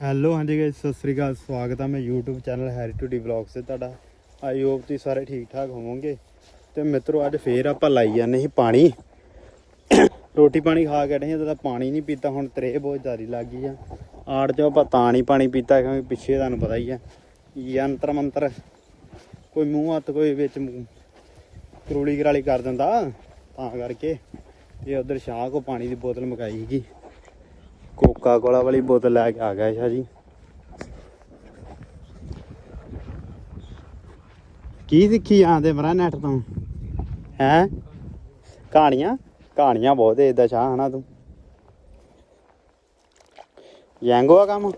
Hello ਹਾਂਜੀ guys Sat Sri ਅਕਾਲ, ਸਵਾਗਤ ਆ ਮੈਂ YouTube channel Harry two D vlogs ਤੇ ਤੁਹਾਡਾ। ਆਈ ਹੋਪ ਤੁਸੀਂ ਸਾਰੇ ਠੀਕ ਠਾਕ ਹੋਵੋਗੇ। ਤੇ ਮਿੱਤਰੋ, ਅੱਜ ਫੇਰ ਆਪਾਂ ਲਾਈ ਜਾਂਦੇ ਸੀ ਪਾਣੀ। ਰੋਟੀ ਪਾਣੀ ਖਾ ਕੇ ਹਟੇ ਤਾਂ ਪਾਣੀ ਨਹੀਂ ਪੀਤਾ, ਹੁਣ ਤਰੇ ਬਹੁਤ ਜ਼ਿਆਦਾ ਲੱਗ ਗਈ ਆ। ਆੜ 'ਚੋਂ ਆਪਾਂ ਤਾਂ ਨਹੀਂ ਪਾਣੀ ਪੀਤਾ, ਕਿਉਂਕਿ ਪਿੱਛੇ ਤੁਹਾਨੂੰ ਪਤਾ ਹੀ ਆ, ਯੰਤਰ ਮੰਤਰ, ਕੋਈ ਮੂੰਹ ਹੱਥ ਕੋਈ ਵਿੱਚ ਕਰੂਲੀ ਕਰਾਲੀ ਕਰ ਦਿੰਦਾ, ਤਾਂ ਕਰਕੇ ਇਹ ਉਧਰ ਸ਼ਾਹ ਕੋ ਪਾਣੀ ਦੀ ਬੋਤਲ ਮਕਾਈ ਸੀਗੀ। ਕੋਕਾ ਕੋਲਾ ਵਾਲੀ ਬੋਤਲ ਲੈ ਕੇ ਆ ਗਿਆ ਸ਼ਾਹ ਜੀ। ਕੀ ਸਿੱਖੀ ਆਂਦੇ ਮਰਾ ਨੈਟ ਤੋਂ? ਹੈ? ਕਹਾਣੀਆਂ? ਕਹਾਣੀਆਂ ਬਹੁਤ ਏਦਾਂ ਸ਼ਾਹ ਹਨਾ ਤੂੰ? ਯੈਂਗੋ ਆ ਕੰਮ?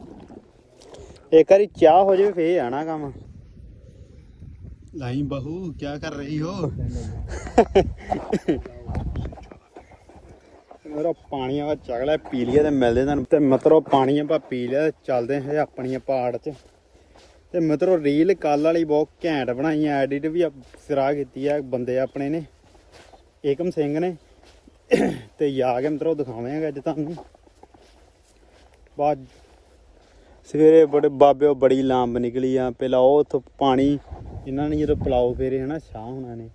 ਇੱਕ ਵਾਰੀ ਚਾਹ ਹੋ ਜਾਵੇ ਫੇਰ ਆਣਾ ਕੰਮ। ਲਾਈ ਬਹੂ ਕੀ ਕਰ ਰਹੀ ਹੋ? ਮੇਰਾ, ਪਾਣੀ ਆ ਚਗਲਾ ਪੀ ਲਿਆ ਤੇ ਮਿਲਦੇ ਤੁਹਾਨੂੰ। ਤੇ ਮਤਰੋ, ਪਾਣੀ ਆਪਾਂ ਪੀ ਲਿਆ ਤੇ ਚੱਲਦੇ ਹਾਂ ਆਪਣੀ ਪਹਾੜ 'ਚ। ਤੇ ਮਤਰੋ ਰੀਲ ਕੱਲ ਵਾਲੀ ਬਹੁਤ ਘੈਂਟ ਬਣਾਈ ਆ ਐਡਿਟ ਵੀ ਸਿਰਾ ਕੀਤੀ ਆ ਬੰਦੇ ਆਪਣੇ ਨੇ। ਏਕਮ ਸਿੰਘ ਨੇ। ਤੇ ਜਾ ਕੇ ਮਤਰੋ, ਦਿਖਾਵਾਂਗੇ ਅੱਜ ਤੁਹਾਨੂੰ। ਬਾਅਦ ਸਵੇਰੇ ਬੜੇ ਬਾਬਿਓ ਬੜੀ ਲਾਂਬ ਨਿਕਲੀ ਆ। ਪਹਿਲਾਂ ਉਹ ਉੱਥੋਂ ਪਾਣੀ, ਇਹਨਾਂ ਨੇ ਜਦੋਂ ਪਲਾਓ ਫੇਰੇ, ਹਨਾ ਸ਼ਾਹ ਹੋਣਾ ਨੇ।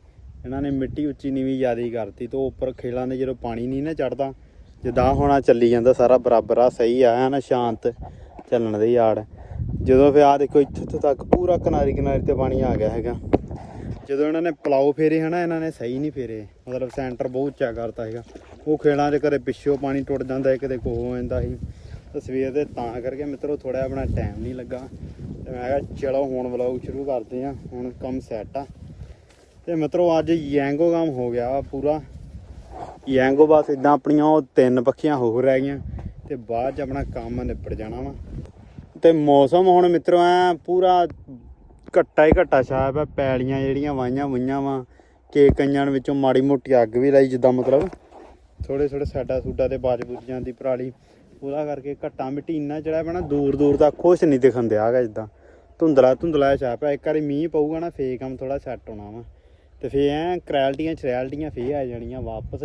ਇਹਨਾਂ ਨੇ ਮਿੱਟੀ ਉੱਚੀ ਨੀਵੀਂ ਜ਼ਿਆਦੀ ਕਰਤੀ ਤੋਂ ਉੱਪਰ ਖੇਲਾਂ ਦੇ ਜਦੋਂ ਪਾਣੀ ਨਹੀਂ ਨਾ ਚੜਦਾ ਜਿੱਦਾਂ ਹੋਣਾ ਚੱਲੀ ਜਾਂਦਾ ਸਾਰਾ ਬਰਾਬਰ ਆ ਸਹੀ ਆ ਹੈ ਨਾ ਸ਼ਾਂਤ ਚੱਲਣ ਦੇ ਯਾਰ। ਜਦੋਂ ਫਿਰ ਆ ਦੇਖੋ ਇੱਥੇ ਇੱਥੇ ਤੱਕ ਪੂਰਾ ਕਿਨਾਰੀ ਕਿਨਾਰੀ ਤੇ ਪਾਣੀ ਆ ਗਿਆ ਹੈਗਾ। ਜਦੋਂ ਇਹਨਾਂ ਨੇ ਪਲਾਓ ਫੇਰੇ, ਹਨਾ, ਇਹਨਾਂ ਨੇ ਸਹੀ ਨਹੀਂ ਫੇਰੇ, ਮਤਲਬ ਸੈਂਟਰ ਬਹੁਤ ਉੱਚਾ ਕਰਤਾ ਹੈਗਾ। ਉਹ ਖੇਲਾਂ 'ਚ ਕਦੇ ਪਿੱਛੋਂ ਪਾਣੀ ਟੁੱਟ ਜਾਂਦਾ ਹੈ ਕਦੇ ਕੋਹ ਹੋ ਜਾਂਦਾ ਸੀ। ਤਸਵੀਰ ਦੇ ਤਾਂ ਕਰਕੇ ਮਿੱਤਰੋ ਥੋੜਾ ਆਪਣਾ ਟਾਈਮ ਨਹੀਂ ਲੱਗਾ। ਤੇ ਮੈਂ ਕਿਹਾ, ਚਲੋ ਹੁਣ ਵਲੌਗ ਸ਼ੁਰੂ ਕਰਦੇ ਆ ਹੁਣ ਕੰਮ ਸੈੱਟ ਆ। ਤੇ ਮਿੱਤਰੋ ਅੱਜ ਯੈਂਗੋ ਕੰਮ ਹੋ ਗਿਆ ਵਾ ਪੂਰਾ। ਯੈਂਗੋ ਬਸ ਇਦਾਂ ਆਪਣੀਆਂ ਉਹ ਤਿੰਨ ਪੱਖੀਆਂ ਹੋਰ ਰਹਿ ਗਈਆਂ ਤੇ ਬਾਅਦ ਚ ਆਪਣਾ ਕੰਮ ਨਿਪਟ ਜਾਣਾ ਵਾ। ਤੇ ਮੌਸਮ ਹੁਣ ਮਿੱਤਰੋ ਐ ਪੂਰਾ ਘੱਟਾ ਹੀ ਘੱਟਾ ਛਾਇਆ ਪਿਆ, ਪੈਲੀਆਂ ਜਿਹੜੀਆਂ ਵਾਈਆਂ ਵਈਆਂ ਵਾ ਕੇ ਕਈਆਂ ਵਿੱਚੋਂ ਮਾੜੀ ਮੋਟੀ ਅੱਗ ਵੀ ਲਾਈ ਜਿੱਦਾਂ ਮਤਲਬ। ਥੋੜੇ ਥੋੜੇ ਸਾਡਾ ਸੂਡਾ ਤੇ ਬਾਜ ਬੁੱਝ ਜਾਂਦੀ ਪਰਾਲੀ, ਉਹਦਾ ਕਰਕੇ ਘੱਟਾ ਮਿੱਟੀ ਇੰਨਾ ਜਿਹੜਾ ਪੈਣਾ ਦੂਰ ਦੂਰ ਤੱਕ ਕੁਛ ਨਹੀਂ ਦਿਖਣ ਦਿਆ ਹੈਗਾ ਜਿੱਦਾਂ। ਧੁੰਦਲਾ ਧੁੰਦਲਾ ਛਾ ਪਿਆ, ਇੱਕ ਵਾਰੀ ਮੀਂਹ ਪਊਗਾ ਨਾ, ਫੇਰ ਕੰਮ ਥੋੜਾ ਸੈੱਟ ਹੋਣਾ ਵਾ। ਤੇ ਫੇਰ ਐ ਕਰੈਲਟੀਆਂ ਛਰੈਲਟੀਆਂ ਫੇਰ ਆ ਜਾਣੀਆਂ ਵਾਪਸ।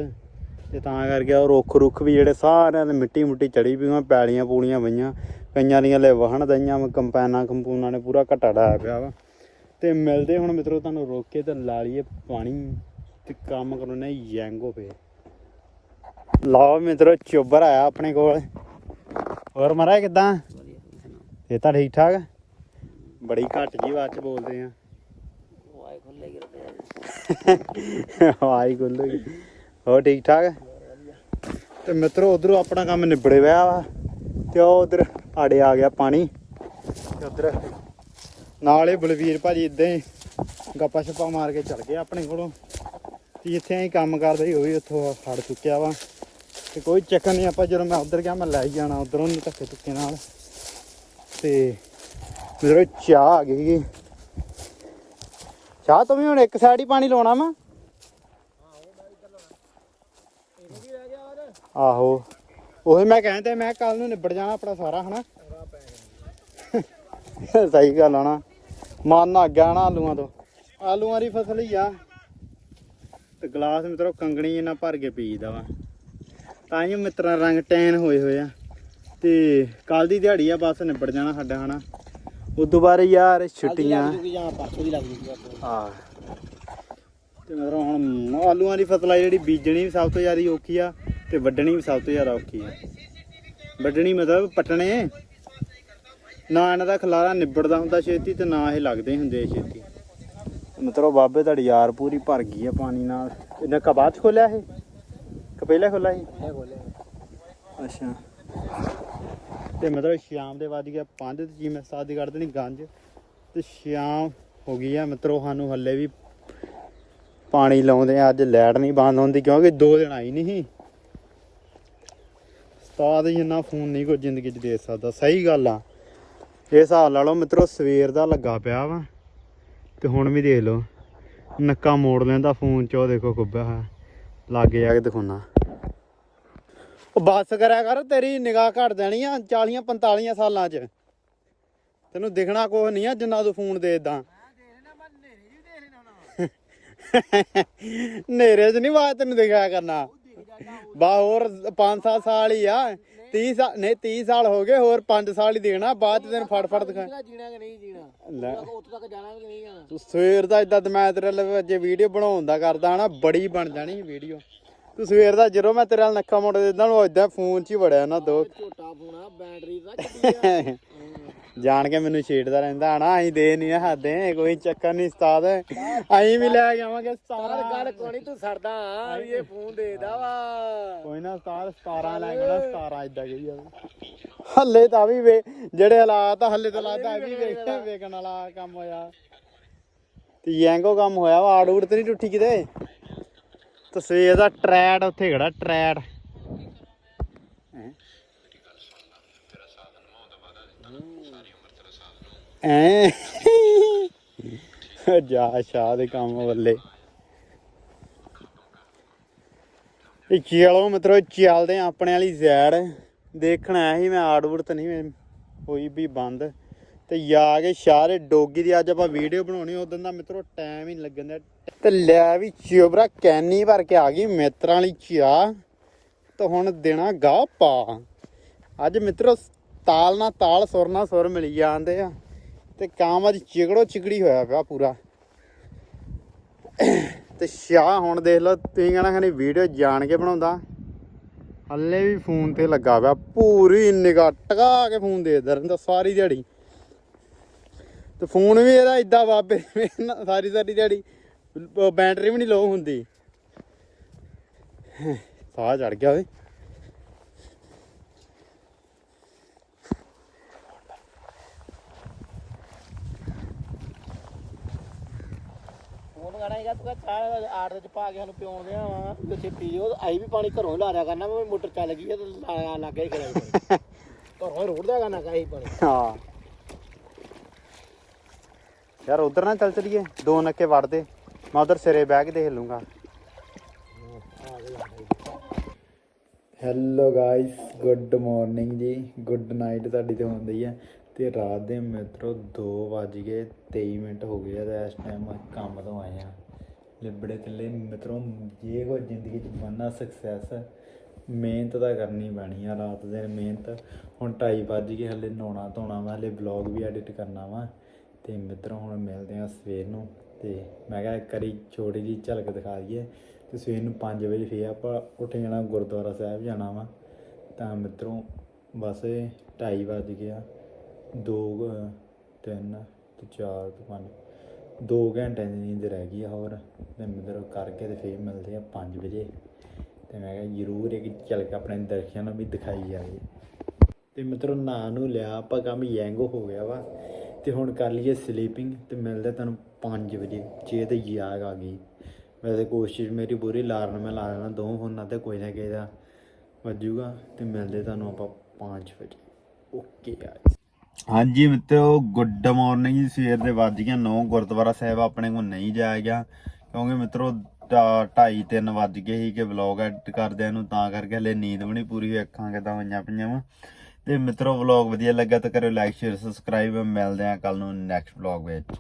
ਤੇ ਤਾਂ ਕਰਕੇ ਉਹ ਰੁੱਖ ਰੁੱਖ ਵੀ ਜਿਹੜੇ ਸਾਰਿਆਂ ਦੇ ਮਿੱਟੀ ਮੁੱਟੀ ਚੜੀ ਪਈਆਂ ਪੈਲੀਆਂ ਪੂਲੀਆਂ ਪਈਆਂ ਕਈਆਂ ਦੀਆਂ ਲੈ ਵਹਣ ਦਈਆਂ ਵਾ, ਕੰਪੈਨਾਂ ਕੰਪੂਨਾਂ ਨੇ ਪੂਰਾ ਘਟਾ ਡਾਇਆ ਪਿਆ ਵਾ। ਤੇ ਮਿਲਦੇ ਹੁਣ ਮਿੱਤਰੋ ਤੁਹਾਨੂੰ ਰੋਕ ਕੇ ਤੇ ਲਾ ਲਈਏ ਪਾਣੀ ਤੇ ਕੰਮ ਕਰਾਉਣੇ ਯੈਂਗੋ ਪੇ ਲਾਓ ਮਿੱਤਰੋ ਚੋਬਰ ਆਇਆ ਆਪਣੇ ਕੋਲ। ਹੋਰ ਮਰਾ ਕਿਦਾਂ? ਇਹ ਤਾਂ ਠੀਕ ਠਾਕ ਬੜੀ ਘੱਟ ਜੀ ਆਵਾਜ਼ ਚ ਬੋਲਦੇ ਆ। ਵਾਏ ਖੁੱਲੇ ਗਿਰਦੇ ਆਈ ਗੁੱਲੂ ਹੋ ਠੀਕ ਠਾਕ? ਤੇ ਮਿੱਤਰੋ, ਉਧਰੋਂ ਆਪਣਾ ਕੰਮ ਨਿਬੜੇ ਹੋਇਆ ਵਾ ਤੇ ਉਹ ਉਧਰ ਆੜੇ ਆ ਗਿਆ ਪਾਣੀ। ਤੇ ਉਧਰ ਨਾਲੇ ਬਲਵੀਰ ਭਾਜੀ ਇਦਾਂ ਹੀ ਗੱਪਾ ਛੱਪਾ ਮਾਰ ਕੇ ਚਲ ਗਏ ਆਪਣੇ ਕੋਲੋਂ। ਤੇ ਜਿੱਥੇ ਅਸੀਂ ਕੰਮ ਕਰਦਾ ਸੀ, ਉਹ ਵੀ ਉੱਥੋਂ ਫੜ ਚੁੱਕਿਆ ਵਾ। ਤੇ ਕੋਈ ਚੱਕਰ ਨਹੀਂ, ਆਪਾਂ ਜਦੋਂ ਮੈਂ ਉਧਰ ਗਿਆ, ਮੈਂ ਲੈ ਜਾਣਾ ਉਧਰੋਂ ਨਹੀਂ ਧੱਕੇ ਧੁੱਕੇ ਨਾਲ। ਤੇ ਮੇਰੇ ਚਾਹ ਆ ਗਈ। ਗੀ। ਚਾਹ ਵੀ ਹੁਣ ਇੱਕ ਸਾਈਡ ਹੀ ਪਾਣੀ ਲਾਉਣਾ ਵਾ ਆਹੋ। ਉਹੀ ਮੈਂ ਕਹਿੰਦਾ ਮੈਂ ਕੱਲ ਨੂੰ ਨਿਬੜ ਜਾਣਾ ਆਪਣਾ ਸਾਰਾ, ਹਨਾ? ਸਹੀ ਗੱਲ ਆ ਮਨ ਆ ਗਿਆ ਨਾ ਆਲੂਆਂ ਤੋਂ। ਆਲੂਆਂ ਦੀ ਫਸਲ ਹੀ ਆ। ਤੇ ਗਲਾਸ ਮਿੱਤਰੋ, ਕੰਗਣੀ ਇਹਨਾਂ ਭਰ ਕੇ ਪੀਦਾ ਵਾ। ਤਾਂ ਹੀ ਮਿੱਤਰਾਂ, ਰੰਗ ਟੈਨ ਹੋਏ ਹੋਏ ਆ। ਤੇ ਕੱਲ ਦੀ ਦਿਹਾੜੀ ਆ, ਬਸ ਨਿਬੜ ਜਾਣਾ ਸਾਡਾ, ਹਨਾ? ਉਦੋਂ ਬਾਅਦ ਯਾਰ ਛੁੱਟੀਆਂ। ਜਾਂ ਪਰਸੋਂ ਦੀ ਲੱਗ ਜੂਗੀ ਹਾਂ। ਤੇ ਮਤਲਬ ਹੁਣ ਆਲੂਆਂ ਦੀ ਫਸਲ ਆ ਜਿਹੜੀ ਬੀਜਣੀ ਵੀ ਸਭ ਤੋਂ ਜ਼ਿਆਦਾ ਔਖੀ ਆ ਤੇ ਵੱਢਣੀ ਵੀ ਸਭ ਤੋਂ ਜ਼ਿਆਦਾ ਔਖੀ ਆ। ਵੱਢਣੀ ਮਤਲਬ ਪੱਟਣੇ। ਨਾ ਇਹਨਾਂ ਦਾ ਖਲਾਰਾ ਨਿਬੜਦਾ ਹੁੰਦਾ ਛੇਤੀ ਤੇ ਨਾ ਇਹ ਲੱਗਦੇ ਹੁੰਦੇ ਛੇਤੀ। ਮਤਲਬ ਬਾਬੇ ਤੁਹਾਡੀ ਯਾਰ ਪੂਰੀ ਭਰ ਗਈ ਆ ਪਾਣੀ ਨਾਲ। ਇਹਨੇ ਕਬਾਤ ਖੋਲਿਆ ਇਹ? ਕਿ ਪਹਿਲਾਂ ਖੋਲਿਆ ਸੀ ਇਹ ਬੋਲੇ ਅੱਛਾ। ਤੇ ਮਤਲਬ ਸ਼ਾਮ ਦੇ ਵੱਜ ਗਿਆ 5 ਤੇ ਜੀ ਮੈਂ ਸਾਦੀ ਕੱਢ ਦੇਣੀ ਗੰਜ। ਤੇ ਸ਼ਾਮ ਹੋ ਗਈ ਆ ਮਿੱਤਰੋ, ਸਾਨੂੰ ਹੱਲੇ ਵੀ ਪਾਣੀ ਲਾਉਂਦੇ ਆ। ਅੱਜ ਲਾਈਟ ਨਹੀਂ ਬੰਦ ਹੁੰਦੀ ਕਿਉਂਕਿ 2 ਦਿਨ ਆਈ ਨਹੀਂ ਸੀ। ਉਸਤਾਦ ਜਿੰਨਾ ਫੋਨ ਨਹੀਂ ਕੋਈ ਜ਼ਿੰਦਗੀ 'ਚ ਦੇ ਸਕਦਾ। ਸਹੀ ਗੱਲ ਆ। ਇਹ ਹਿਸਾਬ ਲਾ ਲਓ ਮਿੱਤਰੋ, ਸਵੇਰ ਦਾ ਲੱਗਾ ਪਿਆ ਵਾ। ਤੇ ਹੁਣ ਵੀ ਦੇਖ ਲਓ। ਨੱਕਾ ਮੋੜ ਲੈਂਦਾ ਫੋਨ 'ਚ, ਉਹ ਦੇਖੋ ਖੁੱਬਾ ਹੋਇਆ ਲਾਗੇ ਜਾ ਕੇ ਦਿਖਾਉਣਾ। ਉਹ ਬੱਸ ਕਰਿਆ ਕਰ ਤੇਰੀ ਨਿਗਾਹ ਘਟ ਜਾਣੀ ਆ 40 45 ਸਾਲਾਂ 'ਚ। ਤੈਨੂੰ ਦਿਖਣਾ ਕੁਛ ਨਹੀਂ ਆ ਜਿੰਨਾ ਤੂੰ ਫੋਨ ਦੇ ਇਦਾਂ ਨੇਰੇ 'ਚ ਨਹੀਂ ਬਾਤ ਤੈਨੂੰ ਦਿਖਿਆ ਕਰਨਾ। ਬਾ ਹੋਰ 5-7 ਸਾਲ ਹੀ ਆ। 30 ਸਾਲ ਨਹੀਂ 30 ਸਾਲ ਹੋ ਗਏ ਹੋਰ 5 ਸਾਲ ਹੀ ਦੇਣਾ ਬਾਅਦ ਚ ਤੈਨੂੰ ਫੜ ਫੜ ਦਿਖਾ ਜੀਣਾ ਕਿ ਨਹੀਂ ਜੀਣਾ? ਉੱਥੇ ਤੱਕ ਜਾਣਾ ਕਿ ਨਹੀਂ ਜਾਣਾ? ਤੂੰ ਸਵੇਰ ਦਾ ਇਦਾਂ ਮੈਂ ਤੇਰੇ ਜੇ ਵੀਡੀਓ ਬਣਾਉਣ ਦਾ ਕਰਦਾ ਹਨਾ ਬੜੀ ਬਣ ਜਾਣੀ ਵੀਡੀਓ ਤੂੰ ਸਵੇਰ ਦਾ ਜਦੋਂ ਮੈਂ ਤੇਰੇ ਨਾਲ ਨੱਕਾ ਮੋੜ ਦਿੰਦਾ ਉਹ ਇਦਾਂ ਫੋਨ 'ਚ ਹੀ ਵੜਿਆ ਨਾ ਦੋ। ਝੋਟਾ ਫੋਨਾ ਬੈਟਰੀ ਦਾ ਚੱਲੀ ਜਾਣ ਕੇ ਮੈਨੂੰ ਛੇੜਦਾ ਰਹਿੰਦਾ ਹਨਾ ਅਸੀਂ ਦੇ ਨਹੀਂ ਹੱਦੇ ਕੋਈ ਚੱਕਰ ਨਹੀਂ ਉਸਤਾਦ। ਅਸੀਂ ਵੀ ਲੈ ਕੇ ਆਵਾਂਗੇ ਗੱਲ ਕੋਣੀ ਤੂੰ ਸਰਦਾ ਵੀ ਇਹ ਫੋਨ ਦੇਦਾ ਵਾ। ਕੋਈ ਨਾ ਉਸਤਾਦ 17 ਲੈ ਕੇ ਨਾ 17 ਇਦਾਂ ਕਹੀ ਜਾਵੇ। ਹੱਲੇ ਤਾਂ ਵੀ ਵੇ ਜਿਹੜੇ ਹਾਲਾਤ ਆ ਹੱਲੇ ਤਾਂ ਲੱਗਦਾ ਵੀ ਵੇਖ ਵੇਖਣ ਵਾਲਾ ਕੰਮ ਹੋਇਆ। ਤੇ ਯੈਂਗੋ ਕੰਮ ਹੋਇਆ ਵਾ ਆੜ ਊੜ ਤੇ ਨਹੀਂ ਟੁੱਟੀ ਕਿਤੇ? ਤਸਵੀਰ ਦਾ ਟਰੈਡ ਉੱਥੇ ਖੜਾ, ਟਰੈਡ। ਐ ਜਾ ਸ਼ਾਹ ਦੇ ਕੰਮ ਵੱਲੇ। ਇਹ ਚਲੋ ਮਿੱਤਰੋ ਚੱਲਦੇ ਆਂ ਆਪਣੇ ਵਾਲੀ ਸਾਈਡ ਦੇਖਣ ਆਇਆ ਸੀ ਮੈਂ ਆੜਵੁੜ ਤਾਂ ਨਹੀਂ ਮੈਂ ਹੋਈ ਵੀ ਬੰਦ। ਤੇ ਜਾ ਕੇ ਸ਼ਾਹ ਦੇ ਡੋਗੀ ਦੀ ਅੱਜ ਆਪਾਂ ਵੀਡੀਓ ਬਣਾਉਣੀ ਉਦੋਂ ਦਾ ਮਿੱਤਰੋ ਟਾਈਮ ਹੀ ਨਹੀਂ ਲੱਗਣ ਦਾ ਤੇ ਲੈ ਵੀ ਚੋਬਰਾ ਕੈਨੀ ਭਰ ਕੇ ਆ ਗਈ ਮਿੱਤਰਾਂ ਲਈ ਚਾਹ ਤਾਂ ਹੁਣ ਦੇਣਾ ਗਾ ਪਾ। ਅੱਜ ਮਿੱਤਰੋ, ਤਾਲ ਨਾਲ ਤਾਲ, ਸੁਰ ਨਾਲ ਸੁਰ ਮਿਲੀ ਜਾਂਦੇ ਆ। ਤੇ ਕੰਮ ਅੱਜ ਚਿਗੜੋ ਚਿਗੜੀ ਹੋਇਆ ਪਿਆ ਪੂਰਾ। ਤੇ ਸ਼ਾਹ ਹੁਣ ਦੇਖ ਲਓ, ਤੁਸੀਂ ਕਹਿਣਾ ਖਾਨੀ ਵੀਡੀਓ ਜਾਣ ਕੇ ਬਣਾਉਂਦਾ। ਹੱਲੇ ਵੀ ਫੋਨ ਤੇ ਲੱਗਾ ਪਿਆ, ਪੂਰੀ ਨਿਗਾਹ ਟਕਾ ਕੇ ਫੋਨ ਦੇ ਰਹਿੰਦਾ ਸਾਰੀ ਦਿਹਾੜੀ। ਤੇ ਫੋਨ ਵੀ ਇਹਦਾ ਇਦਾਂ ਬਾਬੇ ਸਾਰੀ ਸਾਰੀ ਦਿਹਾੜੀ। ਬੈਟਰੀ ਵੀ ਨਹੀਂ ਲੋ ਹੁੰਦੀ। ਸਾਹ ਚੜ ਗਿਆ ਓਏ। ਗਾਣਾ ਹੈਗਾ ਤੂੰ ਚਾਹ ਆੜ ਦੇ ਚ ਪਾ ਕੇ ਸਾਨੂੰ ਪਿਉਣ ਦੇਣਾ ਵਾ ਤੇ ਛੇਤੀ ਜੋ ਆਈ ਵੀ ਪਾਣੀ ਘਰੋਂ ਹੀ ਲਾ ਰਿਆ ਕਰਨਾ ਮੈਂ ਮੋਟਰ ਚੱਲ ਗਈ ਤੇ ਲਾ ਲੱਗਾ ਖੜਾ ਘਰੋਂ ਹੀ ਰੋੜ ਦਿਆ ਕਰਨਾ ਕਾਹੀ ਪਾਣੀ। ਹਾਂ। ਯਾਰ ਉਧਰ ਨਾ ਚੱਲ ਚਲੀਏ ਦੋ ਨੱਕੇ ਵੜਦੇ ਮੈਂ ਉਧਰ ਸਿਰੇ ਬਹਿ ਕੇ ਦੇਖ ਲੂੰਗਾ ਹੈਲੋ ਗਾਇਸ ਗੁੱਡ ਮਾਰਨਿੰਗ ਜੀ। ਗੁੱਡ ਨਾਈਟ ਤੁਹਾਡੀ ਤੇ ਹੁੰਦੀ ਹੈ ਤੇ ਰਾਤ ਦੇ ਮਿੱਤਰੋ 2 ਵੱਜ ਗਏ 23 ਮਿੰਟ ਹੋ ਗਏ ਆ ਤੇ ਇਸ ਟਾਈਮ ਕੰਮ ਤੋਂ ਆਏ ਆ। ਲਿਬੜੇ ਥੱਲੇ ਮਿੱਤਰੋ, ਜੇ ਕੋ ਜ਼ਿੰਦਗੀ ਚ ਬਣਨਾ ਸਕਸੈਸ ਮਿਹਨਤ ਤਾਂ ਕਰਨੀ ਪੈਣੀ ਆ ਰਾਤ ਦਿਨ ਮਿਹਨਤ। ਹੁਣ 2:30 ਵੱਜ ਗਏ, ਹਲੇ ਨਹਾਉਣਾ ਧੋਣਾ ਵਾ, ਹਲੇ ਵਲੌਗ ਵੀ ਐਡਿਟ ਕਰਨਾ ਵਾ। ਤੇ ਮਿੱਤਰੋ, ਹੁਣ ਮਿਲਦੇ ਆ ਸਵੇਰ ਨੂੰ ਤੇ ਮੈਂ ਕਿਹਾ ਇੱਕ ਵਾਰੀ ਛੋਟੀ ਜੀ ਝਲਕ ਦਿਖਾ ਦਈਏ ਤੇ ਸਵੇਰ ਨੂੰ 5 ਵਜੇ ਫੇਰ ਆਪਾਂ ਉੱਠ ਜਾਣਾ, ਗੁਰਦੁਆਰਾ ਸਾਹਿਬ ਜਾਣਾ ਵਾ। ਤਾਂ ਮਿੱਤਰੋ, ਬਸ 2:30 ਵੱਜ ਗਿਆ 2 3 ਤੇ 4 ਤੇ 5 2 ਘੰਟਿਆਂ ਦੀ ਨੀਂਦ ਰਹਿ ਗਈ ਆ ਹੋਰ। ਤੇ ਮਿੱਤਰੋ, ਕਰਕੇ ਤੇ ਫੇਰ ਮਿਲਦੇ ਆ 5 ਵਜੇ। ਤੇ ਮੈਂ ਕਿਹਾ ਜ਼ਰੂਰ ਇੱਕ ਝਲਕ ਆਪਣੇ ਦਰਸ਼ਕਾਂ ਨੂੰ ਵੀ ਦਿਖਾਈ ਜਾਵੇ। ਤੇ ਮਿੱਤਰੋ, ਨਾਂ ਨੂੰ ਲਿਆ, ਆਪਾਂ ਕੰਮ ਯੈਂਗੋ ਹੋ ਗਿਆ ਵਾ। ਤੇ ਹੁਣ ਕਰ ਲਈਏ ਸਲੀਪਿੰਗ ਤੇ ਮਿਲਦੇ ਤੁਹਾਨੂੰ 5 ਵਜੇ, ਜੇ ਤੇ ਜਾਗ ਆ ਗਈ। ਵੈਸੇ ਕੋਸ਼ਿਸ਼ ਮੇਰੀ ਪੂਰੀ, ਲਾਰਨ ਮੈਂ ਲਾ ਲੈਣਾ ਦੋ ਫੋਨਾਂ ਤੇ ਕੋਈ ਨਾ ਕਿਸੇ ਦਾ ਵੱਜੂਗਾ ਤੇ ਮਿਲਦੇ ਤੁਹਾਨੂੰ ਆਪਾਂ 5 ਵਜੇ। ਓਕੇ ਗਾਇਸ ਹਾਂਜੀ ਮਿੱਤਰੋ ਗੁੱਡ ਮਾਰਨਿੰਗ ਸਵੇਰ ਦੇ ਵੱਜ ਗਏ 9 ਗੁਰਦੁਆਰਾ ਸਾਹਿਬ ਆਪਣੇ ਕੋਲ ਨਹੀਂ ਜਾਇਆ ਗਿਆ, ਕਿਉਂਕਿ ਮਿੱਤਰੋ 2:30 3 ਵੱਜ ਗਏ ਸੀ ਕਿ ਵਲੌਗ ਐਡ ਕਰਦਿਆਂ ਨੂੰ, ਤਾਂ ਕਰਕੇ ਹਲੇ ਨੀਂਦ ਵੀ ਨਹੀਂ ਪੂਰੀ ਹੋਈ, ਅੱਖਾਂ ਕਿਦਾਂ ਹੋਈਆਂ ਪਈਆਂ ਵਾ। ਤੇ ਮਿੱਤਰੋ ਵਲੌਗ ਵਧੀਆ ਲੱਗਾ ਤਾਂ ਕਰਿਓ ਲਾਈਕ ਸ਼ੇਅਰ ਸਬਸਕ੍ਰਾਈਬ ਮਿਲਦੇ ਆ ਕੱਲ ਨੂੰ ਨੈਕਸਟ ਵਲੌਗ ਵਿੱਚ।